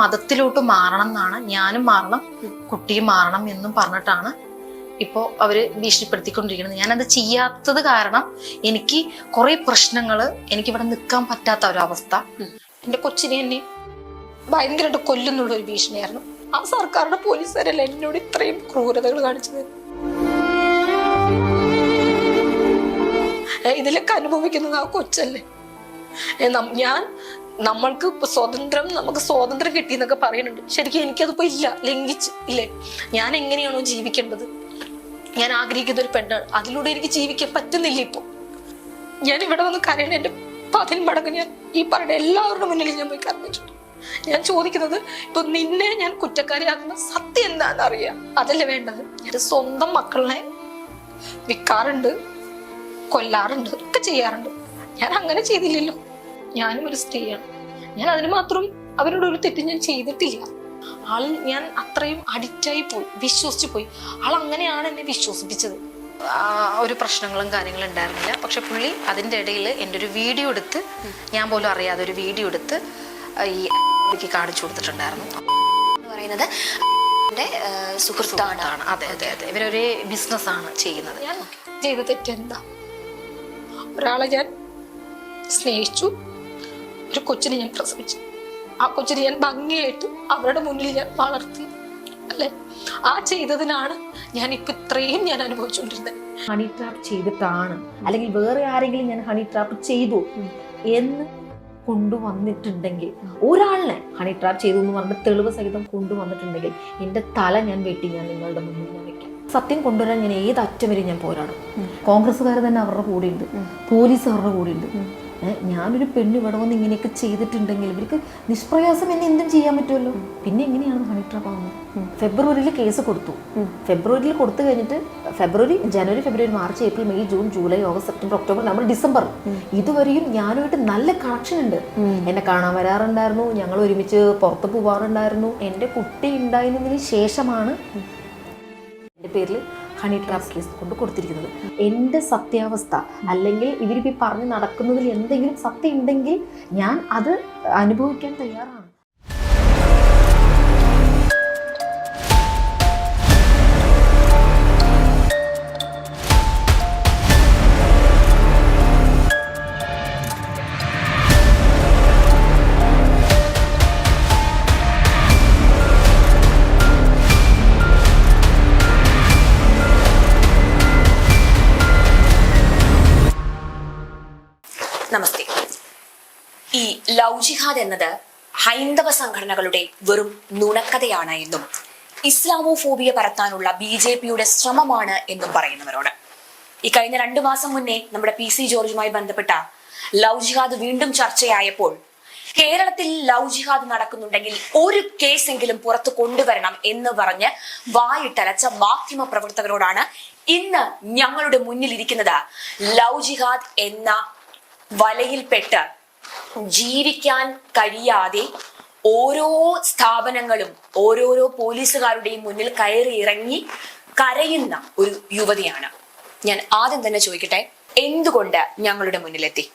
മതത്തിലോട്ട് മാറണം എന്നാണ്. ഞാനും മാറണം കുട്ടിയും മാറണം എന്നും പറഞ്ഞിട്ടാണ് ഇപ്പോൾ അവർ ഭീഷണിപ്പെടുത്തിക്കൊണ്ടിരിക്കുന്നത്. ഞാനത് ചെയ്യാത്തത് കാരണം എനിക്ക് കുറെ പ്രശ്നങ്ങൾ എനിക്ക് ഇവിടെ നിൽക്കാൻ പറ്റാത്ത ഒരവസ്ഥ. എന്റെ കൊച്ചിനെ എന്നെ ഭയങ്കരമായിട്ട് കൊല്ലുന്നുള്ള ഒരു ഭീഷണിയായിരുന്നു. ആ സർക്കാരുടെ പോലീസുകാരല്ല എന്നോട് ഇത്രയും ക്രൂരതകൾ കാണിച്ചത്? ഇതിലൊക്കെ അനുഭവിക്കുന്നത് ആ കൊച്ചല്ലേ. ഞാൻ നമ്മൾക്ക് സ്വതന്ത്രം നമുക്ക് സ്വാതന്ത്ര്യം കിട്ടി എന്നൊക്കെ പറയുന്നുണ്ട്. ശരിക്കും എനിക്കതിപ്പോ ഇല്ല. ലംഘിച്ച് ഇല്ലേ? ഞാൻ എങ്ങനെയാണോ ജീവിക്കേണ്ടത്? ഞാൻ ആഗ്രഹിക്കുന്ന ഒരു പെണ്ണാണ്. അതിലൂടെ എനിക്ക് ജീവിക്കാൻ പറ്റുന്നില്ല ഇപ്പൊ. ഞാൻ ഇവിടെ വന്ന് കരയണ എന്റെ പതിന് മടങ്ങ് ഞാൻ ഈ പറയുന്ന എല്ലാവരുടെ മുന്നിൽ ഞാൻ പോയി കരഞ്ഞിട്ടുണ്ട്. ഞാൻ ചോദിക്കുന്നത് ഇപ്പൊ നിന്നെ ഞാൻ കുറ്റക്കാരിയാക്കുന്ന സത്യം എന്താണെന്ന് അറിയാം? അതല്ലേ വേണ്ടത്? എന്റെ സ്വന്തം മക്കളെ വിൽക്കാറുണ്ട് കൊല്ലാറുണ്ട് ഒക്കെ ചെയ്യാറുണ്ട്. ഞാൻ അങ്ങനെ ചെയ്തില്ലല്ലോ. ഞാനും ഒരു സ്ത്രീയാണ്. ഞാൻ അതിന് മാത്രം അവരോട് ഒരു തെറ്റ് ഞാൻ ചെയ്തിട്ടില്ല. ആൾ ഞാൻ അത്രയും അഡിക്റ്റായി പോയി വിശ്വസിച്ചു പോയി. ആൾ അങ്ങനെയാണ് എന്നെ വിശ്വസിപ്പിച്ചത്. ഒരു പ്രശ്നങ്ങളും കാര്യങ്ങളും ഉണ്ടായിരുന്നില്ല. പക്ഷെ പുള്ളി അതിന്റെ ഇടയിൽ എന്റെ ഒരു വീഡിയോ എടുത്ത് ഞാൻ പോലും അറിയാതെ ഒരു വീഡിയോ എടുത്ത് ഈ ക്ക് കാണിച്ചു കൊടുത്തിട്ടുണ്ടായിരുന്നു. എന്ന് പറയുന്നത് എന്റെ സുഹൃത്താണ്. അതെ അതെ അതെ. ഇവരൊരു ബിസിനസ് ആണ് ചെയ്യുന്നത്. ഞാൻ ചെയ്ത തെറ്റെന്താ? ഒരാളെ ഞാൻ സ്നേഹിച്ചു. ഒരു കൊച്ചിനെ ഞാൻ പ്രസവിച്ചു. ആ കൊച്ചിനെ ഞാൻ ഭംഗിയായിട്ട് അവരുടെ മുന്നിൽ ഞാൻ വളർത്തി അല്ലെ? ആ ചെയ്തതിനാണ് ഞാൻ ഇപ്പൊ ഇത്രയും ഞാൻ അനുഭവിച്ചുകൊണ്ടിരുന്നത്. ഹണി ട്രാപ്പ് ചെയ്തിട്ടാണ്. അല്ലെങ്കിൽ വേറെ ആരെങ്കിലും ഞാൻ ഹണി ട്രാപ്പ് ചെയ്തു എന്ന് കൊണ്ടുവന്നിട്ടുണ്ടെങ്കിൽ ഒരാളിനെ ഹണി ട്രാപ്പ് ചെയ്തു എന്ന് പറഞ്ഞ തെളിവ് സഹിതം കൊണ്ടുവന്നിട്ടുണ്ടെങ്കിൽ എന്റെ തല ഞാൻ വെട്ടി ഞാൻ നിങ്ങളുടെ മുന്നിൽ ഞാൻ വെക്കാം സത്യം കൊണ്ടുവരാൻ ഞാൻ ഏത് അറ്റം വരെ ഞാൻ പോരാടും? കോൺഗ്രസ്സുകാർ തന്നെ അവരുടെ കൂടെയുണ്ട്. പോലീസ് അവരുടെ കൂടെയുണ്ട്. ഞാനൊരു പെണ്ണ് ഇവിടെ വന്ന് ഇങ്ങനെയൊക്കെ ചെയ്തിട്ടുണ്ടെങ്കിൽ ഇവർക്ക് നിഷ്പ്രയാസം എന്നെ എന്തും ചെയ്യാൻ പറ്റുമല്ലോ? പിന്നെ എങ്ങനെയാണ് ഹണി ട്രാപ്പ് ആവുന്നത്? ഫെബ്രുവരിയിൽ കേസ് കൊടുത്തു. ഫെബ്രുവരിയിൽ കൊടുത്തു കഴിഞ്ഞിട്ട് ഫെബ്രുവരി ജനുവരി ഫെബ്രുവരി March April May June July August September October നമ്മൾ ഡിസംബർ ഇതുവരെയും ഞാനുമായിട്ട് നല്ല കണക്ഷൻ ഉണ്ട്. എന്നെ കാണാൻ വരാറുണ്ടായിരുന്നു ഞങ്ങൾ ഒരുമിച്ച് പുറത്ത് പോവാറുണ്ടായിരുന്നു. എന്റെ കുട്ടി ഉണ്ടായിരുന്നതിന് ശേഷമാണ് എന്റെ പേരിൽ ഹണി ട്രാപ്പ് കേസ് കൊണ്ട് കൊടുത്തിരിക്കുന്നത്. എന്റെ സത്യാവസ്ഥ അല്ലെങ്കിൽ ഇവരിപ്പോൾ പറഞ്ഞ് നടക്കുന്നതിൽ എന്തെങ്കിലും സത്യം ഉണ്ടെങ്കിൽ ഞാൻ അത് അനുഭവിക്കാൻ തയ്യാറാണ്. ലവ് എന്നത് ഹൈന്ദവ സംഘടനകളുടെ വെറും നുണക്കഥയാണ് എന്നും ഇസ്ലാമോഫോബിയ പരത്താനുള്ള ബി ജെ പിയുടെ ശ്രമമാണ് എന്നും പറയുന്നവരോട്. ഈ കഴിഞ്ഞ രണ്ടു മാസം മുന്നേ നമ്മുടെ പി സി ജോർജുമായി ബന്ധപ്പെട്ട ലവ് ജിഹാദ് വീണ്ടും ചർച്ചയായപ്പോൾ കേരളത്തിൽ ലവ് ജിഹാദ് നടക്കുന്നുണ്ടെങ്കിൽ ഒരു കേസെങ്കിലും പുറത്തു കൊണ്ടുവരണം എന്ന് പറഞ്ഞ് വായിട്ടലച്ച മാധ്യമ പ്രവർത്തകരോടാണ് ഇന്ന് ഞങ്ങളുടെ മുന്നിലിരിക്കുന്നത് ലവ് ജിഹാദ് എന്ന വലയിൽപ്പെട്ട് ജീവിക്കാൻ കഴിയാതെ ഓരോ സ്ഥാപനങ്ങളും ഓരോരോ പോലീസുകാരുടെയും മുന്നിൽ കയറി ഇറങ്ങി കരയുന്ന ഒരു യുവതിയാണ്. ഞാൻ ആദ്യം തന്നെ ചോദിക്കട്ടെ എന്തുകൊണ്ട് ഞങ്ങളുടെ മുന്നിലെത്തി?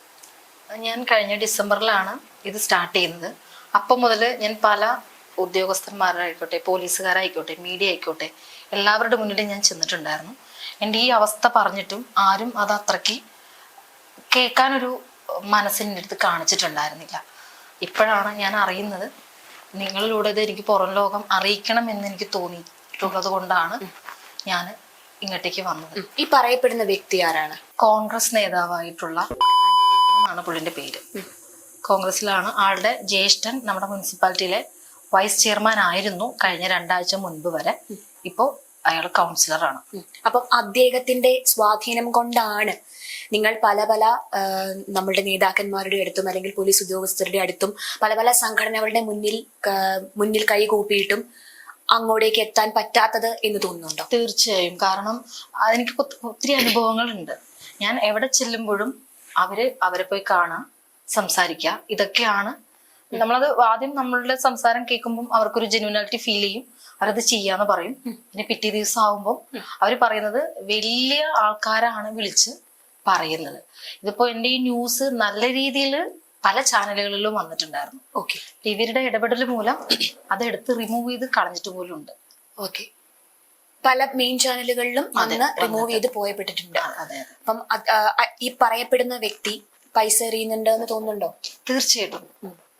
ഞാൻ കഴിഞ്ഞ ഡിസംബറിലാണ് ഇത് സ്റ്റാർട്ട് ചെയ്യുന്നത്. അപ്പം മുതൽ ഞാൻ പല ഉദ്യോഗസ്ഥന്മാരായിക്കോട്ടെ പോലീസുകാരായിക്കോട്ടെ മീഡിയ ആയിക്കോട്ടെ എല്ലാവരുടെ മുന്നിലും ഞാൻ ചെന്നിട്ടുണ്ടായിരുന്നു. എന്റെ ഈ അവസ്ഥ പറഞ്ഞിട്ടും ആരും അത് അത്രയ്ക്ക് കേൾക്കാനൊരു മനസ്സിന്റെ അടുത്ത് കാണിച്ചിട്ടുണ്ടായിരുന്നില്ല. ഇപ്പോഴാണ് ഞാൻ അറിയുന്നത്. നിങ്ങളിലൂടെ ഇത് എനിക്ക് പുറം ലോകം അറിയിക്കണം എന്ന് എനിക്ക് തോന്നിയിട്ടുള്ളത് കൊണ്ടാണ് ഞാൻ ഇങ്ങോട്ടേക്ക് വന്നത്. ഈ പറയപ്പെടുന്ന വ്യക്തി ആരാണ്? കോൺഗ്രസ് നേതാവായിട്ടുള്ള എന്നാണ് പുള്ളിന്റെ പേര്. കോൺഗ്രസിലാണ് ആളുടെ ജ്യേഷ്ഠൻ നമ്മുടെ മുനിസിപ്പാലിറ്റിയിലെ വൈസ് ചെയർമാൻ ആയിരുന്നു കഴിഞ്ഞ രണ്ടാഴ്ച മുൻപ് വരെ. ഇപ്പോ അയാൾ കൗൺസിലറാണ്. അപ്പം അദ്ദേഹത്തിന്റെ സ്വാധീനം കൊണ്ടാണ് നിങ്ങൾ പല പല നമ്മളുടെ നേതാക്കന്മാരുടെ അടുത്തും അല്ലെങ്കിൽ പോലീസ് ഉദ്യോഗസ്ഥരുടെ അടുത്തും പല പല സംഘടനകളുടെ മുന്നിൽ മുന്നിൽ കൈ കൂപ്പിയിട്ടും അങ്ങോട്ടേക്ക് എത്താൻ പറ്റാത്തത് എന്ന് തോന്നുന്നുണ്ടോ? തീർച്ചയായും. കാരണം എനിക്ക് ഒത്ത- ഒത്തിരി അനുഭവങ്ങളുണ്ട്. ഞാൻ എവിടെ ചെല്ലുമ്പോഴും അവർ അവരെ പോയി കാണാം സംസാരിക്ക ഇതൊക്കെയാണ്. നമ്മളത് ആദ്യം നമ്മളുടെ സംസാരം കേൾക്കുമ്പോൾ അവർക്കൊരു ജെന്യൂനാലിറ്റി ഫീൽ ചെയ്യും. അവരത് ചെയ്യാന്ന് പറയും. പിന്നെ പിറ്റേ ദിവസം ആവുമ്പോൾ അവർ പറയുന്നത് വലിയ ആൾക്കാരാണ് വിളിച്ച് പറയുന്നത്. ഇതിപ്പോ എന്റെ ഈ ന്യൂസ് നല്ല രീതിയിൽ പല ചാനലുകളിലും വന്നിട്ടുണ്ടായിരുന്നു. ഓക്കെ ഇവരുടെ ഇടപെടൽ മൂലം അത് എടുത്ത് റിമൂവ് ചെയ്ത് കളഞ്ഞിട്ട് പോലും ഉണ്ട്. ഓക്കെ പല മെയിൻ ചാനലുകളിലും അന്ന് റിമൂവ് ചെയ്ത് പോയപ്പെട്ടിട്ടുണ്ട്. അപ്പം ഈ പറയപ്പെടുന്ന വ്യക്തി പൈസ എറിയുന്നുണ്ട് എന്ന് തോന്നുന്നുണ്ടോ? തീർച്ചയായിട്ടും.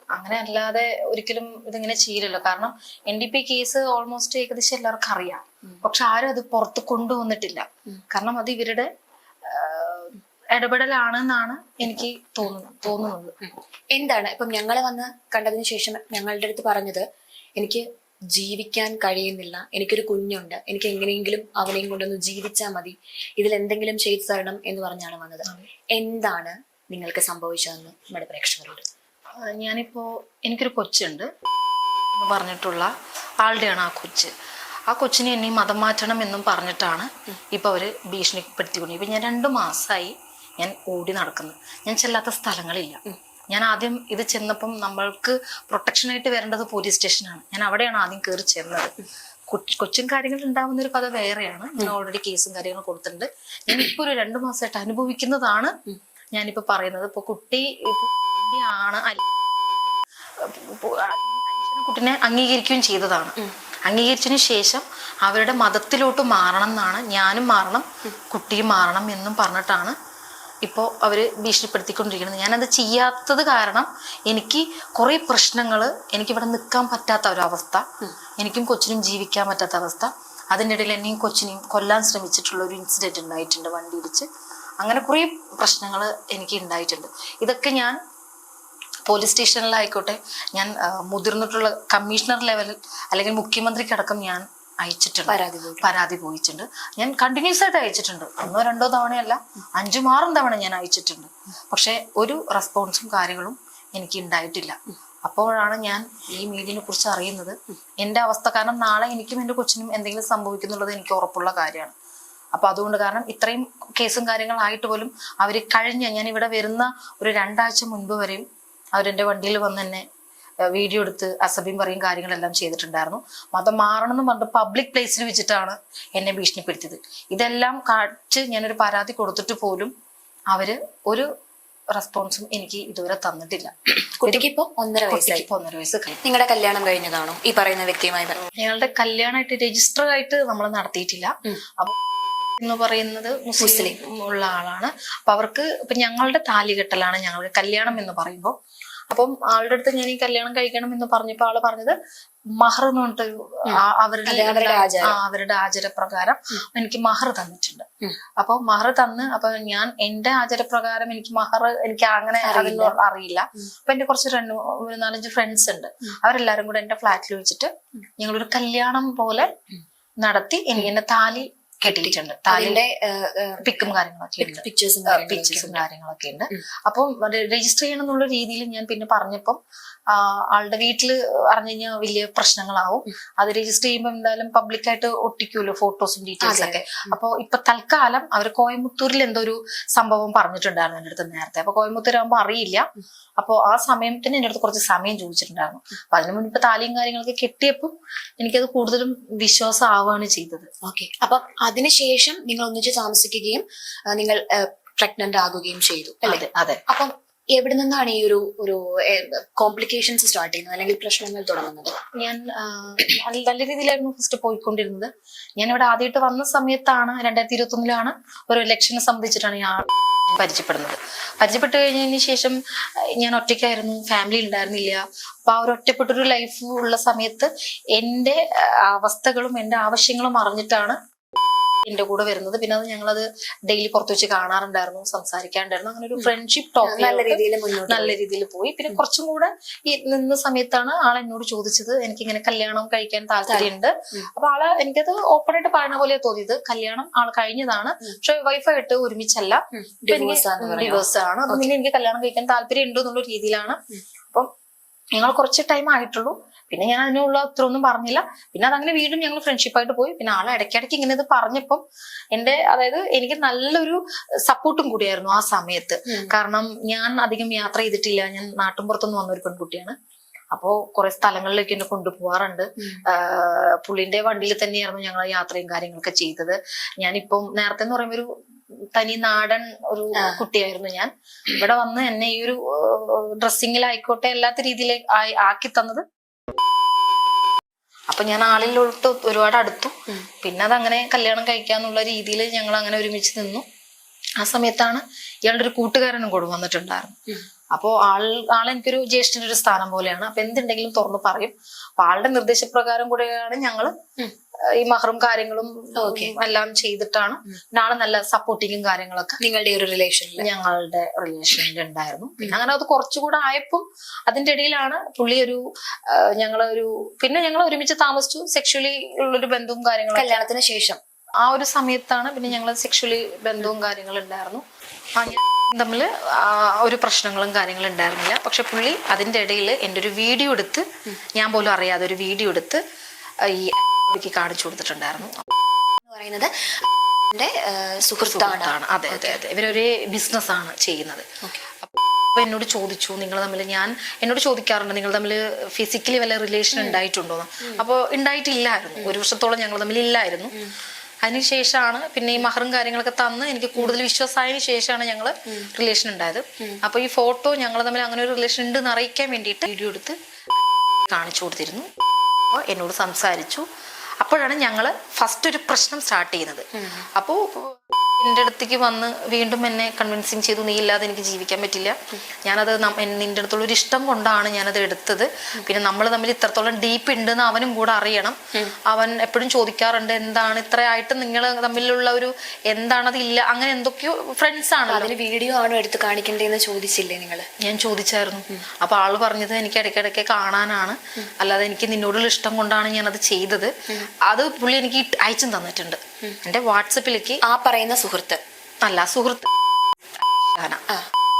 അങ്ങനെ അല്ലാതെ ഒരിക്കലും ഇതിങ്ങനെ ചെയ്യില്ലല്ലോ. കാരണം N D P case almost ഏകദേശം എല്ലാവർക്കും അറിയാം. പക്ഷെ ആരും അത് പുറത്ത് കൊണ്ടുവന്നിട്ടില്ല. കാരണം അത് ഇവരുടെ ആഹ്, ഇടപെടലാണെന്നാണ് എനിക്ക് തോന്നുന്നത്. തോന്നുന്നത് എന്താണ്? ഇപ്പം ഞങ്ങളെ വന്ന് കണ്ടതിന് ശേഷം ഞങ്ങളുടെ അടുത്ത് പറഞ്ഞത് എനിക്ക് ജീവിക്കാൻ കഴിയുന്നില്ല എനിക്കൊരു കുഞ്ഞുണ്ട് എനിക്ക് എങ്ങനെയെങ്കിലും അവനെയും കൊണ്ടൊന്ന് ജീവിച്ചാൽ മതി ഇതിൽ എന്തെങ്കിലും ചെയ്തു തരണം എന്ന് പറഞ്ഞാണ് വന്നത്. എന്താണ് നിങ്ങൾക്ക് സംഭവിച്ചതെന്ന് നമ്മുടെ പ്രേക്ഷകരോട്? ഞാനിപ്പോ എനിക്കൊരു കൊച്ചുണ്ട് എന്ന് പറഞ്ഞിട്ടുള്ള ആളുടെയാണ് ആ കൊച്ച്. ആ കൊച്ചിനെ എന്നെ മതം മാറ്റണം എന്നും പറഞ്ഞിട്ടാണ് ഇപ്പൊ അവർ ഭീഷണിപ്പെടുത്തിക്കൊണ്ട് ഇപ്പൊ ഞാൻ രണ്ടു മാസമായി ഞാൻ ഓടി നടക്കുന്നു. ഞാൻ ചെല്ലാത്ത സ്ഥലങ്ങളില്ല. ഞാൻ ആദ്യം ഇത് ചെന്നപ്പം നമ്മൾക്ക് പ്രൊട്ടക്ഷനായിട്ട് വരേണ്ടത് പോലീസ് സ്റ്റേഷനാണ് ഞാൻ അവിടെയാണ് ആദ്യം കയറി ചെന്നത്. കൊച്ചും കാര്യങ്ങൾ ഉണ്ടാവുന്ന ഒരു കഥ വേറെയാണ്. ഞാൻ ഓൾറെഡി കേസും കാര്യങ്ങളും കൊടുത്തിട്ടുണ്ട്. ഞാൻ ഇപ്പൊ ഒരു രണ്ടു മാസമായിട്ട് അനുഭവിക്കുന്നതാണ് ഞാനിപ്പോ പറയുന്നത്. ഇപ്പൊ കുട്ടി ആണ് കുട്ടിനെ അംഗീകരിക്കുകയും ചെയ്തതാണ്. അംഗീകരിച്ചതിന് ശേഷം അവരുടെ മതത്തിലോട്ട് മാറണം എന്നാണ് ഞാനും മാറണം കുട്ടിയും മാറണം എന്നും പറഞ്ഞിട്ടാണ് ഇപ്പോൾ അവർ ഭീഷണിപ്പെടുത്തിക്കൊണ്ടിരിക്കുന്നത്. ഞാനത് ചെയ്യാത്തത് കാരണം എനിക്ക് കുറേ പ്രശ്നങ്ങൾ എനിക്കിവിടെ നിൽക്കാൻ പറ്റാത്ത ഒരവസ്ഥ. എനിക്കും കൊച്ചിനും ജീവിക്കാൻ പറ്റാത്ത അവസ്ഥ. അതിന്റെ ഇടയിൽ എന്നെയും കൊച്ചിനെയും കൊല്ലാൻ ശ്രമിച്ചിട്ടുള്ള ഒരു ഇൻസിഡന്റ് ഉണ്ടായിട്ടുണ്ട് വണ്ടി ഇടിച്ച് അങ്ങനെ കുറേ പ്രശ്നങ്ങൾ എനിക്ക് ഉണ്ടായിട്ടുണ്ട്. ഇതൊക്കെ ഞാൻ പോലീസ് സ്റ്റേഷനിലായിക്കോട്ടെ ഞാൻ മുതിർന്നിട്ടുള്ള കമ്മീഷണർ ലെവലിൽ അല്ലെങ്കിൽ മുഖ്യമന്ത്രിക്കടക്കം ഞാൻ അയച്ചിട്ടുണ്ട്. പരാതി പോയി. പരാതി പോയിട്ടുണ്ട്. ഞാൻ കണ്ടിന്യൂസ് ആയിട്ട് അയച്ചിട്ടുണ്ട്. ഒന്നോ രണ്ടോ തവണയല്ല അഞ്ചും ആറും തവണ ഞാൻ അയച്ചിട്ടുണ്ട്. പക്ഷെ ഒരു റെസ്പോൺസും കാര്യങ്ങളും എനിക്ക് ഉണ്ടായിട്ടില്ല. അപ്പോഴാണ് ഞാൻ ഈ മീഡിയനെ കുറിച്ച് അറിയുന്നത്. എന്റെ അവസ്ഥ കാരണം നാളെ എനിക്കും എന്റെ കൊച്ചിനും എന്തെങ്കിലും സംഭവിക്കുന്നുള്ളത് എനിക്ക് ഉറപ്പുള്ള കാര്യമാണ്. അപ്പൊ അതുകൊണ്ട് കാരണം ഇത്രയും കേസും കാര്യങ്ങളായിട്ട് പോലും അവർ കഴിഞ്ഞ ഞാൻ ഇവിടെ വരുന്ന ഒരു രണ്ടാഴ്ച മുൻപ് വരെയും അവരെ വണ്ടിയിൽ വന്ന് എന്നെ വീഡിയോ എടുത്ത് അസഭ്യം പറയും കാര്യങ്ങളെല്ലാം ചെയ്തിട്ടുണ്ടായിരുന്നു. മതം മാറണം എന്ന് പറഞ്ഞിട്ട് പബ്ലിക് പ്ലേസിൽ വെച്ചിട്ടാണ് എന്നെ ഭീഷണിപ്പെടുത്തിയത്. ഇതെല്ലാം കാണിച്ച് ഞാനൊരു പരാതി കൊടുത്തിട്ട് പോലും അവർ ഒരു റെസ്പോൺസും എനിക്ക് ഇതുവരെ തന്നിട്ടില്ല. കുട്ടിക്ക് ഇപ്പൊ ഒന്നര വയസ്സായി. ഇപ്പൊ ഒന്നര വയസ്സ് നിങ്ങളുടെ കല്യാണം കഴിഞ്ഞതാണോ? ഈ പറയുന്ന വ്യക്തിയുമായി ഞങ്ങളുടെ കല്യാണമായിട്ട് രജിസ്റ്റർ ആയിട്ട് നമ്മൾ നടത്തിയിട്ടില്ല. അപ്പൊ എന്ന് പറയുന്നത് മുസ്ലിം ഉള്ള ആളാണ്. അപ്പൊ അവർക്ക് ഇപ്പൊ ഞങ്ങളുടെ താലികെട്ടലാണ് ഞങ്ങളുടെ കല്യാണം എന്ന് പറയുമ്പോൾ അപ്പം ആളുടെ അടുത്ത് ഞാൻ ഈ കല്യാണം കഴിക്കണം എന്ന് പറഞ്ഞപ്പോ ആൾ പറഞ്ഞത് മഹർ എന്ന് പറഞ്ഞിട്ട് അവരുടെ അവരുടെ ആചാരപ്രകാരം എനിക്ക് മഹർ തന്നിട്ടുണ്ട്. അപ്പൊ മഹർ തന്ന് അപ്പൊ ഞാൻ എന്റെ ആചാരപ്രകാരം എനിക്ക് മഹർ എനിക്ക് അങ്ങനെ അറിയില്ല. അപ്പൊ എന്റെ കുറച്ച് രണ്ട് ഒരു നാലഞ്ച് ഫ്രണ്ട്സ് ഉണ്ട്. അവരെല്ലാരും കൂടെ എന്റെ ഫ്ലാറ്റിൽ വെച്ചിട്ട് ഞങ്ങളൊരു കല്യാണം പോലെ നടത്തി എനിക്ക് എന്നെ താലി കെട്ടിയിട്ടുണ്ട്. അതിന്റെ പിക്കും കാര്യങ്ങളൊക്കെ ഉണ്ട്. പിക്ചേഴ്സും പിക്ചേഴ്സും കാര്യങ്ങളൊക്കെ ഉണ്ട്. അപ്പം രജിസ്റ്റർ ചെയ്യണം എന്നുള്ള രീതിയിൽ ഞാൻ പിന്നെ പറഞ്ഞപ്പം ആളുടെ വീട്ടിൽ അറിഞ്ഞു കഴിഞ്ഞാൽ വലിയ പ്രശ്നങ്ങളാവും. അത് രജിസ്റ്റർ ചെയ്യുമ്പോൾ എന്തായാലും പബ്ലിക്കായിട്ട് ഒട്ടിക്കുമല്ലോ ഫോട്ടോസും ഡീറ്റെയിൽസ് ഒക്കെ. അപ്പോൾ ഇപ്പൊ തൽക്കാലം അവർ കോയമ്പത്തൂരിൽ എന്തോ ഒരു സംഭവം പറഞ്ഞിട്ടുണ്ടായിരുന്നു എന്റെ അടുത്ത് നേരത്തെ. അപ്പൊ കോയമ്പത്തൂർ ആകുമ്പോൾ അറിയില്ല അപ്പോൾ ആ സമയത്തിന് എന്റെ അടുത്ത് കുറച്ച് സമയം ചോദിച്ചിട്ടുണ്ടായിരുന്നു. അപ്പൊ അതിനു മുൻപ് താലിയും കാര്യങ്ങളൊക്കെ കിട്ടിയപ്പോൾ എനിക്കത് കൂടുതലും വിശ്വാസം ആവുകയാണ് ചെയ്തത്. ഓക്കെ. അപ്പൊ അതിനുശേഷം നിങ്ങൾ ഒന്നിച്ച് താമസിക്കുകയും നിങ്ങൾ പ്രഗ്നന്റ് ആകുകയും ചെയ്തു അല്ലേ? അതെ. അപ്പം എവിടെ നിന്നാണ് ഈ ഒരു ഒരു കോംപ്ലിക്കേഷൻസ് സ്റ്റാർട്ട് ചെയ്യുന്നത്? അല്ലെങ്കിൽ പ്രശ്നങ്ങൾ തുടങ്ങുന്നത്? ഞാൻ നല്ല രീതിയിലായിരുന്നു ഫസ്റ്റ് പോയിക്കൊണ്ടിരുന്നത്. ഞാൻ ഇവിടെ ആദ്യമായിട്ട് വന്ന സമയത്താണ് രണ്ടായിരത്തി ഇരുപത്തി ഒന്നിലാണ് ഒരു ഇലക്ഷനെ സംബന്ധിച്ചിട്ടാണ് ഞാൻ പരിചയപ്പെടുന്നത്. പരിചയപ്പെട്ട് കഴിഞ്ഞതിന് ശേഷം ഞാൻ ഒറ്റയ്ക്കായിരുന്നു ഫാമിലി ഉണ്ടായിരുന്നില്ല അപ്പൊ ആ ഒരു ഒറ്റപ്പെട്ടൊരു ലൈഫ് ഉള്ള സമയത്ത് എന്റെ അവസ്ഥകളും എന്റെ ആവശ്യങ്ങളും അറിഞ്ഞിട്ടാണ് എന്റെ കൂടെ വരുന്നത്. പിന്നെ അത് ഞങ്ങളത് ഡെയിലി പുറത്തു വെച്ച് കാണാറുണ്ടായിരുന്നു സംസാരിക്കാറുണ്ടായിരുന്നു. അങ്ങനെ ഒരു ഫ്രണ്ട്ഷിപ്പ് ടോക്ക് നല്ല രീതിയിൽ നല്ല രീതിയിൽ പോയി. പിന്നെ കുറച്ചും കൂടെ ഈ നിന്ന സമയത്താണ് ആൾ എന്നോട് ചോദിച്ചത്. എനിക്ക് ഇങ്ങനെ കല്യാണം കഴിക്കാൻ താല്പര്യമുണ്ട്. അപ്പൊ ആൾ എനിക്കത് ഓപ്പൺ ആയിട്ട് പറയുന്ന പോലെ തോന്നിയത്. കല്യാണം ആൾ കഴിഞ്ഞതാണ്. പക്ഷെ വൈഫായിട്ട് ഒരുമിച്ചല്ല. ഡിവോഴ്സ് ആണ്. അപ്പൊ പിന്നെ എനിക്ക് കല്യാണം കഴിക്കാൻ താല്പര്യം ഉണ്ടോ എന്നുള്ള രീതിയിലാണ്. അപ്പം ഞങ്ങൾ കുറച്ച് ടൈം ആയിട്ടുള്ളൂ. പിന്നെ ഞാൻ അതിനുള്ള ഒന്നും പറഞ്ഞില്ല. പിന്നെ അതങ്ങനെ വീണ്ടും ഞങ്ങൾ ഫ്രണ്ട്ഷിപ്പ് ആയിട്ട് പോയി. പിന്നെ ആളെ ഇടയ്ക്കിടയ്ക്ക് ഇങ്ങനെ ഇത് പറഞ്ഞപ്പം എന്റെ അതായത് എനിക്ക് നല്ലൊരു സപ്പോർട്ടും കൂടിയായിരുന്നു ആ സമയത്ത്. കാരണം ഞാൻ അധികം യാത്ര ചെയ്തിട്ടില്ല. ഞാൻ നാട്ടിൻപുറത്തുനിന്ന് വന്ന ഒരു പെൺകുട്ടിയാണ്. അപ്പോ കുറെ സ്ഥലങ്ങളിലേക്ക് എന്നെ കൊണ്ടുപോകാറുണ്ട് പുള്ളിന്റെ വണ്ടിയിൽ തന്നെയായിരുന്നു ഞങ്ങൾ യാത്രയും കാര്യങ്ങളൊക്കെ ചെയ്തത്. ഞാനിപ്പം നേരത്തെ എന്ന് പറയുമ്പോൾ ഒരു തനി നാടൻ ഒരു കുട്ടിയായിരുന്നു ഞാൻ. ഇവിടെ വന്ന് എന്നെ ഈ ഒരു ഡ്രസ്സിങ്ങിലായിക്കോട്ടെ എല്ലാത്ത രീതിയിൽ ആക്കി തന്നത് അപ്പൊ ഞാൻ ആളിലോട്ട് ഒരുപാട് അടുത്തു. പിന്നെ അതങ്ങനെ കല്യാണം കഴിക്കാന്നുള്ള രീതിയിൽ ഞങ്ങൾ അങ്ങനെ ഒരുമിച്ച് നിന്നു. ആ സമയത്താണ് ഇയാളുടെ ഒരു കൂട്ടുകാരനും കൂടെ വന്നിട്ടുണ്ടായിരുന്നു. ഉം. അപ്പോ ആൾ ആളെനിക്കൊരു ജ്യേഷ്ഠന്റെ ഒരു സ്ഥാനം പോലെയാണ്. അപ്പൊ എന്തുണ്ടെങ്കിലും തുറന്നു പറയും. അപ്പൊ ആളുടെ നിർദ്ദേശപ്രകാരം കൂടെയാണ് ഞങ്ങൾ ഈ മഹറും കാര്യങ്ങളും എല്ലാം ചെയ്തിട്ടാണ്. നാളെ നല്ല സപ്പോർട്ടിങ്ങും കാര്യങ്ങളൊക്കെ നിങ്ങളുടെ ഒരു റിലേഷനിൽ ഞങ്ങളുടെ റിലേഷനിൽ ഉണ്ടായിരുന്നു. പിന്നെ അങ്ങനെ അത് കുറച്ചുകൂടെ ആയപ്പം അതിന്റെ ഇടയിലാണ് പുള്ളി ഒരു ഞങ്ങളൊരു പിന്നെ ഞങ്ങൾ ഒരുമിച്ച് താമസിച്ചു. സെക്ഷലി ഉള്ളൊരു ബന്ധവും കാര്യങ്ങളും കല്യാണത്തിന് ശേഷം. ആ ഒരു സമയത്താണ് പിന്നെ ഞങ്ങൾ സെക്ഷലി ബന്ധവും കാര്യങ്ങളും ഉണ്ടായിരുന്നു. തമ്മിൽ ഒരു പ്രശ്നങ്ങളും കാര്യങ്ങളും ഉണ്ടായിരുന്നില്ല. പക്ഷെ പുള്ളി അതിന്റെ ഇടയിൽ എന്റെ ഒരു വീഡിയോ എടുത്ത് ഞാൻ പോലും അറിയാതെ ഒരു വീഡിയോ എടുത്ത് ഈ ക്ക് കാണിച്ചു കൊടുത്തിട്ടുണ്ടായിരുന്നു. പറയുന്നത് സുഹൃത്താണ്. അതെ അതെ അതെ. ഇവരൊരു ബിസിനസ് ആണ് ചെയ്യുന്നത്. അപ്പോൾ അപ്പൊ എന്നോട് ചോദിച്ചു നിങ്ങൾ തമ്മിൽ ഞാൻ എന്നോട് ചോദിക്കാറുണ്ട് നിങ്ങൾ തമ്മിൽ ഫിസിക്കലി വല്ല റിലേഷൻ ഉണ്ടായിട്ടുണ്ടോ അപ്പോൾ ഉണ്ടായിട്ടില്ലായിരുന്നു. ഒരു വർഷത്തോളം ഞങ്ങൾ തമ്മിൽ ഇല്ലായിരുന്നു അതിനുശേഷമാണ് പിന്നെ ഈ മഹറും കാര്യങ്ങളൊക്കെ തന്ന് എനിക്ക് കൂടുതൽ വിശ്വാസമായതിനു ശേഷമാണ് ഞങ്ങൾ റിലേഷൻ ഉണ്ടായത്. അപ്പൊ ഈ ഫോട്ടോ ഞങ്ങൾ തമ്മിൽ അങ്ങനെ ഒരു റിലേഷൻ ഉണ്ട് എന്ന് അറിയിക്കാൻ വേണ്ടിയിട്ട് വീഡിയോ എടുത്ത് കാണിച്ചു കൊടുത്തിരുന്നു. അപ്പോൾ എന്നോട് സംസാരിച്ചു. അപ്പോഴാണ് ഞങ്ങൾ ഫസ്റ്റ് ഒരു പ്രശ്നം സ്റ്റാർട്ട് ചെയ്യുന്നത്. അപ്പോൾ എന്റെ അടുത്തേക്ക് വന്ന് വീണ്ടും എന്നെ കൺവിൻസിങ് ചെയ്തു നീ ഇല്ലാതെ എനിക്ക് ജീവിക്കാൻ പറ്റില്ല. ഞാനത് നിന്റെ അടുത്തുള്ള ഒരു ഇഷ്ടം കൊണ്ടാണ് ഞാനത് എടുത്തത്. പിന്നെ നമ്മൾ തമ്മിൽ ഇത്രത്തോളം ഡീപ്പ് ഉണ്ടെന്ന് അവനും കൂടെ അറിയണം. അവൻ എപ്പോഴും ചോദിക്കാറുണ്ട് എന്താണ് ഇത്രയായിട്ട് നിങ്ങൾ തമ്മിലുള്ള ഒരു എന്താണത് ഇല്ല? അങ്ങനെ എന്തൊക്കെയോ ഫ്രണ്ട്സ് ആണ് അതിന് വീഡിയോ ആണോ എടുത്ത് കാണിക്കണ്ടേന്ന് ചോദിച്ചില്ലേ നിങ്ങൾ ഞാൻ ചോദിച്ചായിരുന്നു. അപ്പൊ ആൾ പറഞ്ഞത് എനിക്ക് ഇടയ്ക്കിടയ്ക്ക് കാണാനാണ്. അല്ലാതെ എനിക്ക് നിന്നോടുള്ള ഇഷ്ടം കൊണ്ടാണ് ഞാനത് അത് ചെയ്തത് അത് പുള്ളി എനിക്ക് അയച്ചും തന്നിട്ടുണ്ട്. എന്റെ വാട്സപ്പിലേക്ക് ആ പറയുന്ന സുഹൃത്ത്. അല്ല സുഹൃത്ത്.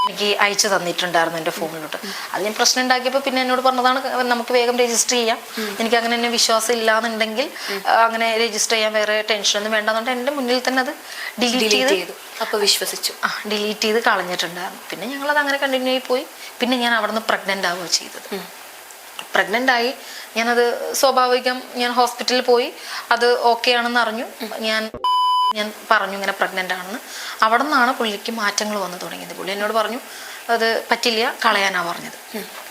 എനിക്ക് അയച്ചു തന്നിട്ടുണ്ടായിരുന്നു എന്റെ ഫോണിലോട്ട്. അത് ഞാൻ പ്രശ്നം ഉണ്ടാക്കിയപ്പോൾ പിന്നെ എന്നോട് പറഞ്ഞതാണ് നമുക്ക് വേഗം രജിസ്റ്റർ ചെയ്യാം. എനിക്ക് അങ്ങനെ തന്നെ വിശ്വാസം ഇല്ലാന്നുണ്ടെങ്കിൽ അങ്ങനെ രജിസ്റ്റർ ചെയ്യാൻ വേറെ ടെൻഷനൊന്നും വേണ്ടെന്നുണ്ട് എന്റെ മുന്നിൽ തന്നെ അത് ഡിലീറ്റ് ചെയ്ത് അപ്പോൾ അപ്പൊ വിശ്വസിച്ചു. ആ ഡിലീറ്റ് ചെയ്ത് കളഞ്ഞിട്ടുണ്ടായിരുന്നു. പിന്നെ ഞങ്ങളത് അങ്ങനെ കണ്ടിന്യൂ ആയി പോയി. പിന്നെ ഞാൻ അവിടുന്ന് പ്രഗ്നന്റ് ആവുകയാണ് ചെയ്തത്. പ്രഗ്നന്റ് ആയി. ഞാനത് സ്വാഭാവികം ഞാൻ ഹോസ്പിറ്റലിൽ പോയി. അത് ഓക്കെ ആണെന്ന് അറിഞ്ഞു. ഞാൻ ഞാൻ പറഞ്ഞു ഇങ്ങനെ പ്രഗ്നന്റ് ആണെന്ന്. അവിടെ നിന്നാണ് പുള്ളിക്ക് മാറ്റങ്ങൾ വന്നു തുടങ്ങിയത്. പുള്ളി എന്നോട് പറഞ്ഞു അത് പറ്റില്ല കളയാനാണ് പറഞ്ഞത്.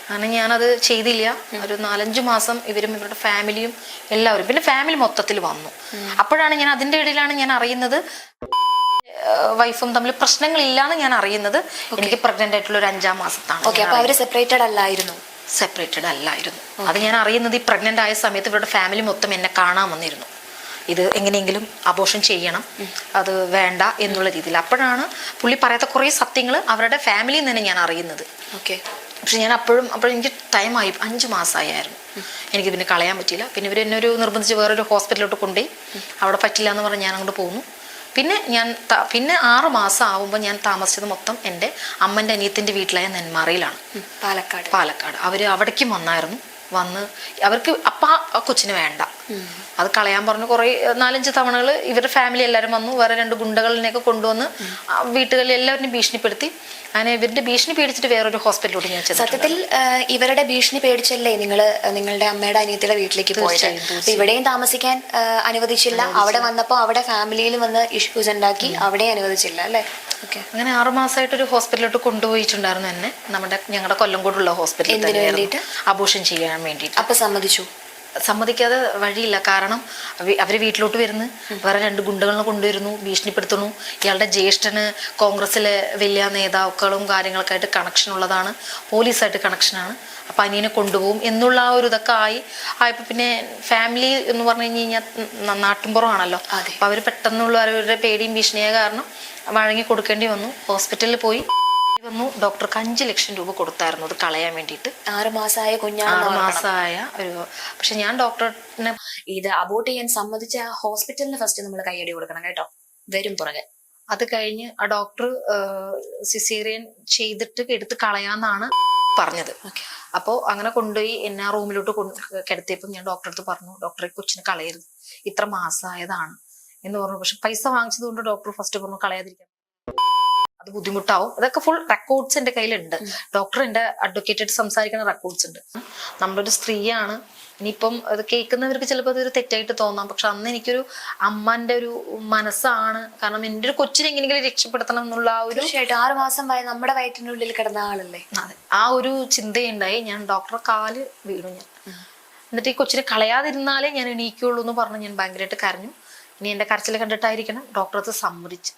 അങ്ങനെ ഞാനത് ചെയ്തില്ല. ഒരു നാലഞ്ച് മാസം ഇവരും ഇവരുടെ ഫാമിലിയും എല്ലാവരും പിന്നെ ഫാമിലി മൊത്തത്തിൽ വന്നു. അപ്പോഴാണ് ഞാൻ അതിന്റെ ഇടയിലാണ് ഞാൻ അറിയുന്നത്. വൈഫും തമ്മിൽ പ്രശ്നങ്ങളില്ലാന്ന് ഞാൻ അറിയുന്നത്. എനിക്ക് പ്രഗ്നന്റ് ആയിട്ടുള്ള ഒരു അഞ്ചാം മാസത്താണ് ഓക്കെ ഞാൻ അപ്പൊ അവർ സെപ്പറേറ്റഡ് അല്ലായിരുന്നു. സെപ്പറേറ്റഡ് അല്ലായിരുന്നു. അത് ഞാൻ അറിയുന്നത് ഈ പ്രഗ്നന്റ് ആയ സമയത്ത് ഇവരുടെ ഫാമിലി മൊത്തം എന്നെ കാണാൻ വന്നിരുന്നു. ഇത് എങ്ങനെയെങ്കിലും അബോഷൻ ചെയ്യണം. അത് വേണ്ട എന്നുള്ള രീതിയിൽ. അപ്പോഴാണ് പുള്ളി പറയാത്ത കുറേ സത്യങ്ങൾ അവരുടെ ഫാമിലിയിൽ നിന്ന് തന്നെ ഞാൻ അറിയുന്നത്. ഓക്കെ പക്ഷെ ഞാൻ അപ്പോഴും അപ്പോഴും എനിക്ക് ടൈമായി അഞ്ച് മാസമായിരുന്നു എനിക്ക് പിന്നെ കളയാൻ പറ്റിയില്ല. പിന്നെ ഇവർ എന്നെ ഒരു നിർബന്ധിച്ച് വേറൊരു ഹോസ്പിറ്റലിലോട്ട് കൊണ്ടുപോയി. അവിടെ പറ്റില്ല എന്ന് പറഞ്ഞ് ഞാൻ അങ്ങോട്ട് പോന്നു. പിന്നെ ഞാൻ പിന്നെ ആറ് മാസം ആവുമ്പോൾ ഞാൻ താമസിച്ചത് മൊത്തം എന്റെ അമ്മന്റെ അനിയത്തിന്റെ വീട്ടിലായ നെന്മാറയിലാണ്. പാലക്കാട്. പാലക്കാട്. അവർ അവിടേക്കും വന്നായിരുന്നു. വന്ന് അവർക്ക് അപ്പ ആ കൊച്ചിന് വേണ്ട. അത് കളയാൻ പറഞ്ഞു കുറെ നാലഞ്ച് തവണകൾ ഇവരുടെ ഫാമിലി എല്ലാവരും വന്നു. വേറെ രണ്ട് ഗുണ്ടകളിനെയൊക്കെ കൊണ്ടുവന്ന് വീട്ടുകളിൽ എല്ലാവരും ഭീഷണിപ്പെടുത്തി. അങ്ങനെ ഇവരുടെ ഭീഷണി പേടിച്ചിട്ട് വേറൊരു ഹോസ്പിറ്റലിലോട്ട് ഞാൻ സത്യത്തിൽ ഇവരുടെ ഭീഷണി പേടിച്ചല്ലേ നിങ്ങൾ നിങ്ങളുടെ അമ്മയുടെ അനിയത്തിയുടെ വീട്ടിലേക്ക് പോയത്? ഇവിടെയും താമസിക്കാൻ അനുവദിച്ചില്ല. അവിടെ വന്നപ്പോൾ അവിടെ ഫാമിലിയിൽ വന്ന് ഇഷ്യൂസ് ഉണ്ടാക്കി അവിടെ അനുവദിച്ചില്ല അല്ലേ? ഓക്കെ അങ്ങനെ ആറു മാസമായിട്ട് ഒരു ഹോസ്പിറ്റലിലോട്ട് കൊണ്ടുപോയിട്ടുണ്ടായിരുന്നു എന്നെ. നമ്മുടെ ഞങ്ങളുടെ കൊല്ലംകോടുള്ള ഹോസ്പിറ്റലിൽ അബോഷൻ ചെയ്യാൻ വേണ്ടിയിട്ട്. അപ്പൊ സമ്മതിച്ചു? സമ്മതിക്കാതെ വഴിയില്ല. കാരണം അവർ വീട്ടിലോട്ട് വരുന്നു. വേറെ രണ്ട് ഗുണ്ടകളെ കൊണ്ടുവരുന്നു. ഭീഷണിപ്പെടുത്തുന്നു. ഇയാളുടെ ജ്യേഷ്ഠന് കോൺഗ്രസ്സിലെ വലിയ നേതാക്കളും കാര്യങ്ങളൊക്കെ ആയിട്ട് കണക്ഷൻ ഉള്ളതാണ്. പോലീസായിട്ട് കണക്ഷനാണ് അപ്പൊ അനിയനെ കൊണ്ടുപോകും എന്നുള്ള ആ ഒരു ഇതൊക്കെ ആയി. ആയപ്പോ പിന്നെ ഫാമിലി എന്ന് പറഞ്ഞു കഴിഞ്ഞ് കഴിഞ്ഞാൽ നാട്ടിൻപുറമാണല്ലോ. അപ്പം അവർ പെട്ടെന്നുള്ള അവരുടെ പേടിയും ഭീഷണിയായ കാരണം വഴങ്ങി കൊടുക്കേണ്ടി വന്നു. ഹോസ്പിറ്റലിൽ പോയി. വന്നു. ഡോക്ടർക്ക് അഞ്ച് ലക്ഷം രൂപ കൊടുത്തായിരുന്നു അത് കളയാൻ വേണ്ടിയിട്ട്. ആറ് മാസമായ ആറ് മാസമായ ഒരു പക്ഷെ ഞാൻ ഡോക്ടറിനെ ഇത് അബോട്ട് ചെയ്യാൻ സമ്മതിച്ച ഹോസ്പിറ്റലിന് ഫസ്റ്റ് നമ്മൾ കൈയടി കൊടുക്കണം കേട്ടോ. വരും പുറകെ. അത് കഴിഞ്ഞ് ആ ഡോക്ടർ സിസേറിയൻ ചെയ്തിട്ട് എടുത്ത് കളയാന്നാണ് പറഞ്ഞത്. അപ്പോ അപ്പോൾ അങ്ങനെ കൊണ്ടുപോയി എന്നെ ആ റൂമിലോട്ട് കൊണ്ട് കിടത്തിയപ്പോൾ ഞാൻ ഡോക്ടറെ അടുത്ത് പറഞ്ഞു ഡോക്ടറെ കൊച്ചിന് കളയരുത്. ഇത്ര മാസമായതാണ് എന്ന് പറഞ്ഞു. പക്ഷെ പൈസ വാങ്ങിച്ചത് കൊണ്ട് ഡോക്ടർ ഫസ്റ്റ് പറഞ്ഞു കളയാതിരിക്കാൻ. അത് ബുദ്ധിമുട്ടാവും. അതൊക്കെ ഫുൾ റെക്കോർഡ്സ് എന്റെ കയ്യിലുണ്ട്. ഡോക്ടർ എന്റെ അഡ്വക്കേറ്റായിട്ട് സംസാരിക്കുന്ന റെക്കോർഡ്സ് ഉണ്ട്. നമ്മളൊരു സ്ത്രീയാണ്. ഇനിയിപ്പം അത് കേൾക്കുന്നവർക്ക് ചിലപ്പോൾ അതൊരു തെറ്റായിട്ട് തോന്നാം. പക്ഷെ അന്ന് എനിക്കൊരു അമ്മന്റെ ഒരു മനസ്സാണ്. കാരണം എന്റെ ഒരു കൊച്ചിനെ എങ്ങനെയെങ്കിലും രക്ഷപ്പെടുത്തണം എന്നുള്ള ആ ഒരു ആറു മാസം വയ നമ്മുടെ വയറ്റിനുള്ളിൽ കിടന്ന ആളല്ലേ? അതെ. ആ ഒരു ചിന്തയുണ്ടായി. ഞാൻ ഡോക്ടറെ കാൽ വീണു ഞാൻ. എന്നിട്ട് ഈ കൊച്ചിനെ കളയാതിരുന്നാലേ ഞാൻ എണീക്കുള്ളൂ എന്ന് പറഞ്ഞ് ഞാൻ ഭയങ്കരമായിട്ട് കരഞ്ഞു. ഇനി എന്റെ കരച്ചിൽ കണ്ടിട്ടായിരിക്കണം ഡോക്ടർ അത് സമ്മതിച്ചു.